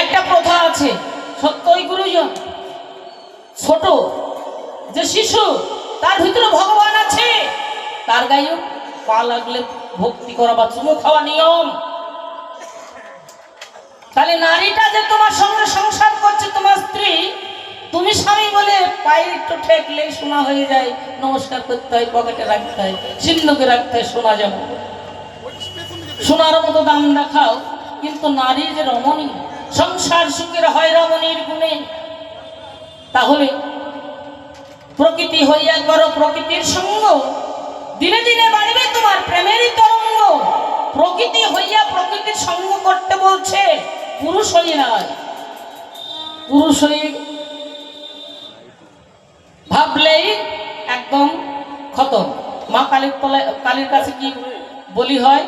একটা প্রথা আছে। সত্যই গুরুজন। ছোট। যে শিশু, তার ভিতরে ভগবান আছে। তার গায়ে পা লাগলে ভক্তি করা বা চুমো খাওয়া নিয়ম। তাহলে নারীটা যে তোমার সঙ্গে সংসার করছে, তোমার স্ত্রী, তুমি স্বামী বলে পায়ে একটু ঠেকলেই শোনা হয়ে যায়। নমস্কার করতে হয়, পকেটে রাখতে হয়, সিন্ধুকে রাখতে হয় শোনা যাবে সোনার মতো দাম দেখাও। কিন্তু নারী যে রমণী, সংসার সুখের হয় রমণীর গুণে। তাহলে প্রকৃতি হইয়া করো প্রকৃতির সঙ্গ। দিনে দিনে বাড়বে তোমার প্রেমেরই তরঙ্গ। প্রকৃতি হইয়া প্রকৃতির সঙ্গ করতে বলছে, পুরুষ হই নয়। পুরুষ হই ভাবলেই একদম খতম। মা কালীর তলায়, কালীর কাছে কি বলি হয়?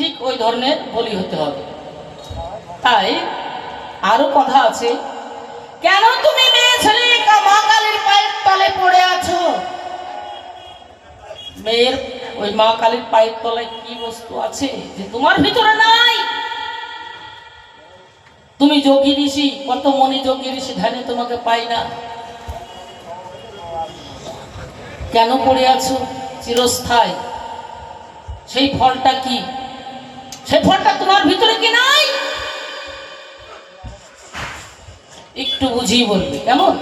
ঠিক ওই ধরনের বলি হতে হবে। তাই আরও কথা আছে, কেন তুমি মেয়ে ছেলে মা কালীর পায়ের তলে পড়ে আছো? মেয়ের ওই মা কালীর পায়ের তলায় কি বস্তু আছে যে তোমার ভিতরে নাই? তুমি যোগী ঋষি কত মনি যোগী ঋষি ধ্যানে তোমাকে পাই না। কেন পড়ে আছো? চিরস্থায়ী। সেই ফলটা কি? সেই ফলটা তোমার ভিতরে কি নাই? একটু বুঝিয়ে বলবে কেমন?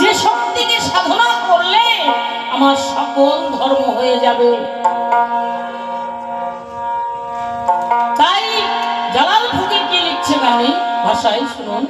যে শক্তিকে সাধনা করলে আমার সকল ধর্ম হয়ে যাবে। তাই জালাল ফকির কি লিখছে আমি? ভাষায় শুনুন।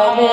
তলে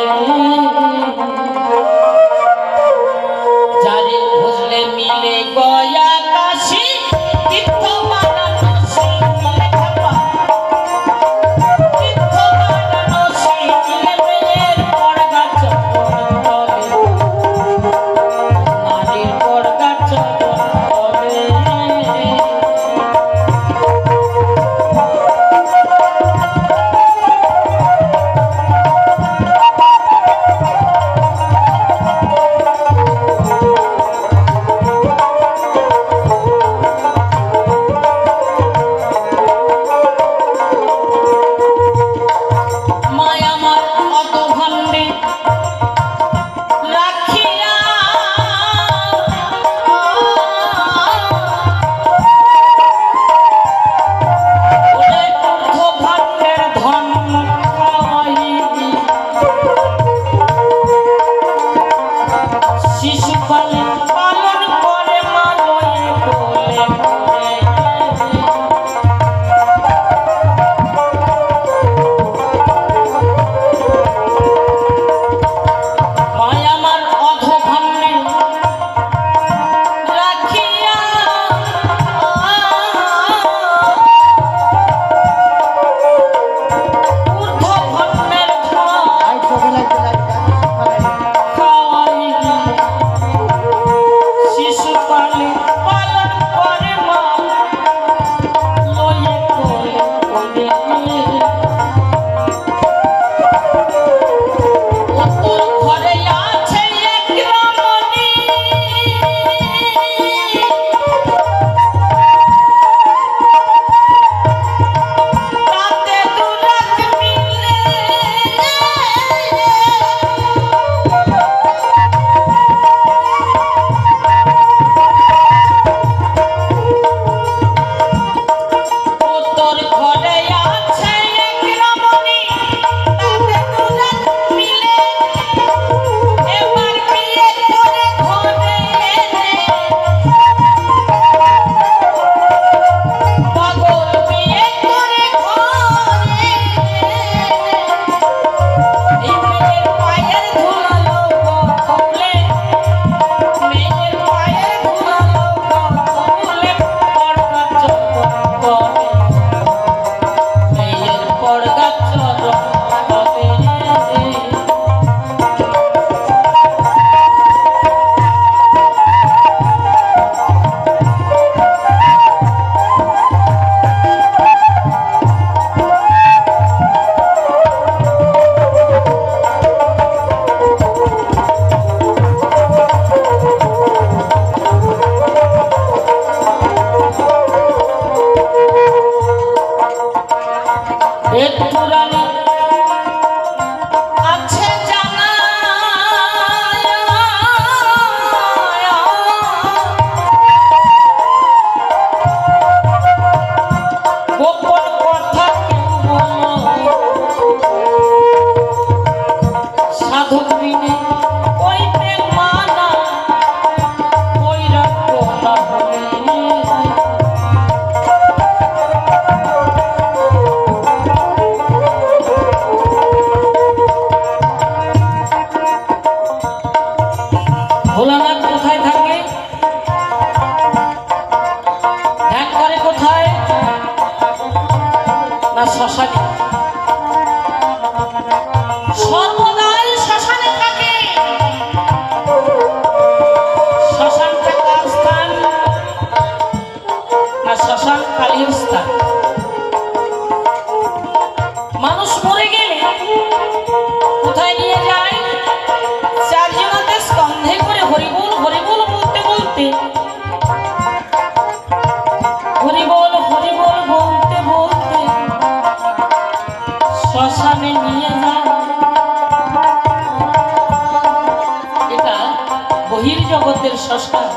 Deus, só os.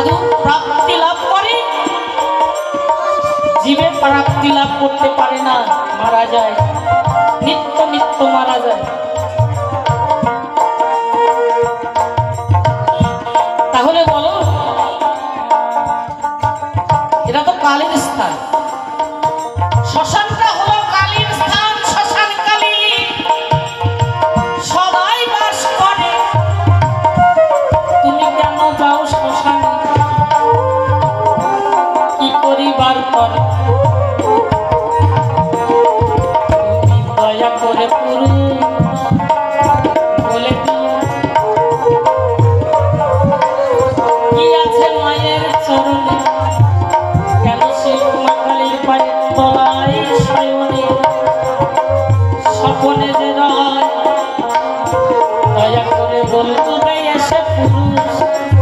সাধু প্রাপ্তি লাভ করে? জীবে প্রাপ্তি লাভ করতে পারে না মারা যায়। পুরুষ